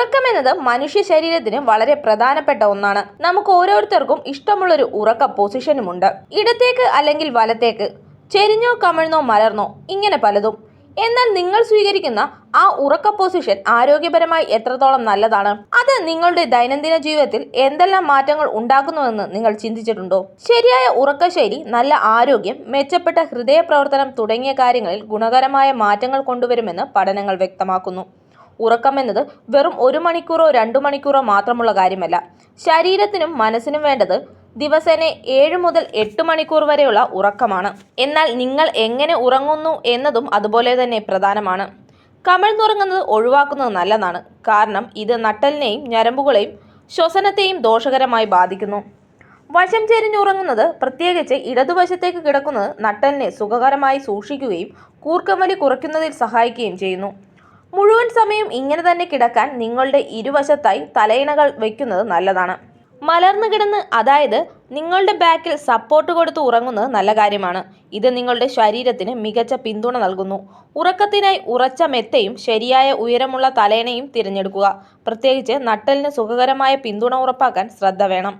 ഉറക്കം എന്നത് മനുഷ്യ ശരീരത്തിന് വളരെ പ്രധാനപ്പെട്ട ഒന്നാണ്. നമുക്ക് ഓരോരുത്തർക്കും ഇഷ്ടമുള്ളൊരു ഉറക്ക പൊസിഷനുമുണ്ട്. ഇടത്തേക്ക് അല്ലെങ്കിൽ വലത്തേക്ക് ചെരിഞ്ഞോ കമിഴ്ന്നോ മലർന്നോ ഇങ്ങനെ പലതും. എന്നാൽ നിങ്ങൾ സ്വീകരിക്കുന്ന ആ ഉറക്ക പൊസിഷൻ ആരോഗ്യപരമായി എത്രത്തോളം നല്ലതാണ്? അത് നിങ്ങളുടെ ദൈനംദിന ജീവിതത്തിൽ എന്തെല്ലാം മാറ്റങ്ങൾ ഉണ്ടാക്കുന്നുവെന്ന് നിങ്ങൾ ചിന്തിച്ചിട്ടുണ്ടോ? ശരിയായ ഉറക്കശൈലി നല്ല ആരോഗ്യം മെച്ചപ്പെട്ട ഹൃദയ പ്രവർത്തനം തുടങ്ങിയ കാര്യങ്ങളിൽ ഗുണകരമായ മാറ്റങ്ങൾ കൊണ്ടുവരുമെന്ന് പഠനങ്ങൾ വ്യക്തമാക്കുന്നു. ഉറക്കം എന്നത് വെറും ഒരു മണിക്കൂറോ രണ്ടു മണിക്കൂറോ മാത്രമുള്ള കാര്യമല്ല. ശരീരത്തിനും മനസ്സിനും വേണ്ടത് ദിവസേന ഏഴ് മുതൽ എട്ട് മണിക്കൂർ വരെയുള്ള ഉറക്കമാണ്. എന്നാൽ നിങ്ങൾ എങ്ങനെ ഉറങ്ങുന്നു എന്നതും അതുപോലെ തന്നെ പ്രധാനമാണ്. കമിഴ്ന്നുറങ്ങുന്നത് ഒഴിവാക്കുന്നത് നല്ലതാണ്. കാരണം ഇത് നട്ടലിനെയും ഞരമ്പുകളെയും ശ്വസനത്തെയും ദോഷകരമായി ബാധിക്കുന്നു. വശം ചെരിഞ്ഞുറങ്ങുന്നത് പ്രത്യേകിച്ച് ഇടതുവശത്തേക്ക് കിടക്കുന്നത് നട്ടലിനെ സുഖകരമായി സൂക്ഷിക്കുകയും കൂർക്കംവലി കുറയ്ക്കുന്നതിൽ സഹായിക്കുകയും ചെയ്യുന്നു. മുഴുവൻ സമയം ഇങ്ങനെ തന്നെ കിടക്കാൻ നിങ്ങളുടെ ഇരുവശത്തായി തലയിണകൾ വയ്ക്കുന്നത് നല്ലതാണ്. മലർന്നു കിടന്ന് അതായത് നിങ്ങളുടെ ബാക്കിൽ സപ്പോർട്ട് കൊടുത്ത് ഉറങ്ങുന്നത് നല്ല കാര്യമാണ്. ഇത് നിങ്ങളുടെ ശരീരത്തിന് മികച്ച പിന്തുണ നൽകുന്നു. ഉറക്കത്തിനായി ഉറച്ച മെത്തയും ശരിയായ ഉയരമുള്ള തലയിണയും തിരഞ്ഞെടുക്കുക. പ്രത്യേകിച്ച് നട്ടലിന് സുഖകരമായ പിന്തുണ ഉറപ്പാക്കാൻ ശ്രദ്ധ വേണം.